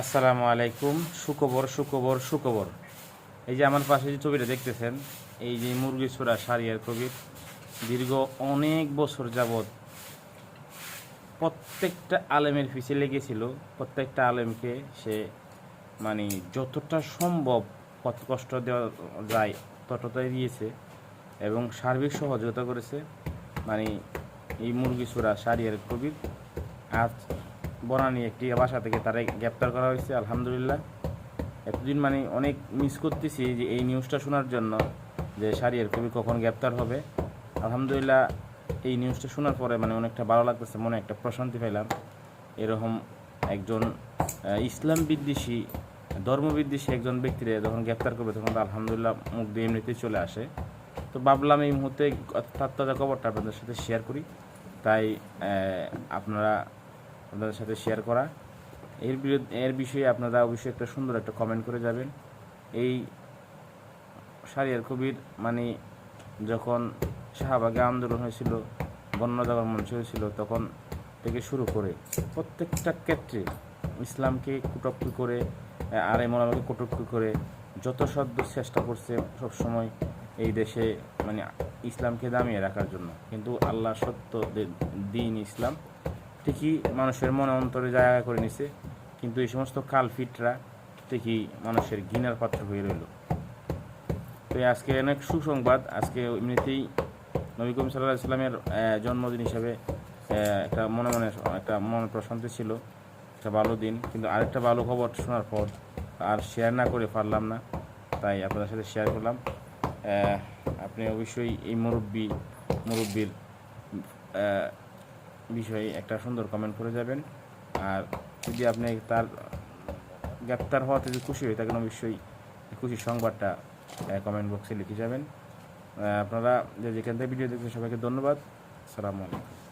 আসসালামু আলাইকুম, সুখবর সুখবর সুখবর। এই যে আমার পাশে যে ছবিটা দেখতেছেন, এই যে মুরগি ছোড়া সারিয়ার কবির দীর্ঘ অনেক বছর যাবৎ প্রত্যেকটা আলেমের পিছিয়ে লেগেছিল, প্রত্যেকটা আলেমকে সে মানে যতটা সম্ভব কত কষ্ট দেওয়া যায় ততটাই দিয়েছে এবং সার্বিক সহযোগিতা করেছে। মানে এই মুরগি ছোড়া সারিয়ার কবির আজ বনানি একটি বাসা থেকে তারা গ্রেপ্তার করা হয়েছে, আলহামদুলিল্লাহ। এতদিন মানে অনেক মিস করতেছি যে এই নিউজটা শোনার জন্য যে সারিয়ার কবি কখন গ্রেপ্তার হবে। আলহামদুলিল্লাহ, এই নিউজটা শোনার পরে মানে অনেকটা ভালো লাগতেছে, মনে একটা প্রশান্তি পেলাম এরকম একজন ইসলাম বিদ্বেষী ধর্মবিদ্বেষী একজন ব্যক্তিরে যখন গ্রেপ্তার করবে তখন তো আলহামদুলিল্লাহ মুখ দিয়ে এমনিতেই চলে আসে। তো ভাবলাম এই মুহূর্তে তার তাজা খবরটা আপনাদের সাথে শেয়ার করি। তাই আপনারা আপনাদের সাথে শেয়ার করা। এর বিরুদ্ধে, এর বিষয়ে আপনারা অবশ্যই একটা সুন্দর একটা কমেন্ট করে যাবেন। এই সারিয়ার কবির মানে যখন শাহবাগে আন্দোলন হয়েছিল বন্যদাবার মঞ্চ হয়েছিল, তখন থেকে শুরু করে প্রত্যেকটা ক্ষেত্রে ইসলামকে কুটক্কি করে, আর এমন আমাকে কটুক্তি করে যত সাধ্য চেষ্টা করছে সবসময় এই দেশে মানে ইসলামকে দামিয়ে রাখার জন্য। কিন্তু আল্লাহ সত্য দিন ইসলাম ঠিকই মানুষের মনে অন্তরে জায়গা করে নিছে, কিন্তু এই সমস্ত কালফিটরা ঠিকই মানুষের ঘৃণার পাত্র হয়ে রইল। তো আজকে অনেক সুসংবাদ, আজকে এমনিতেই নবী করিম সাল্লাহ ইসলামের জন্মদিন হিসাবে একটা মনে মনে, একটা মনে প্রশান্তি ছিল, একটা ভালো দিন, কিন্তু আরেকটা ভালো খবর শোনার পর আর শেয়ার না করে পারলাম না, তাই আপনাদের সাথে শেয়ার করলাম। আপনি অবশ্যই এই মুরব্বী, মুরব্বীর বিষয়ে একটা সুন্দর কমেন্ট করে যাবেন। আর যদি আপনি তার গ্রেপ্তার হওয়াতে যদি খুশি হয়ে থাকেন, অবশ্যই খুশি সংবাদটা কমেন্ট বক্সে লিখে যাবেন। আপনারা যে যেখান থেকে ভিডিও দেখছেন, সবাইকে ধন্যবাদ। সালামু আলাইকুম।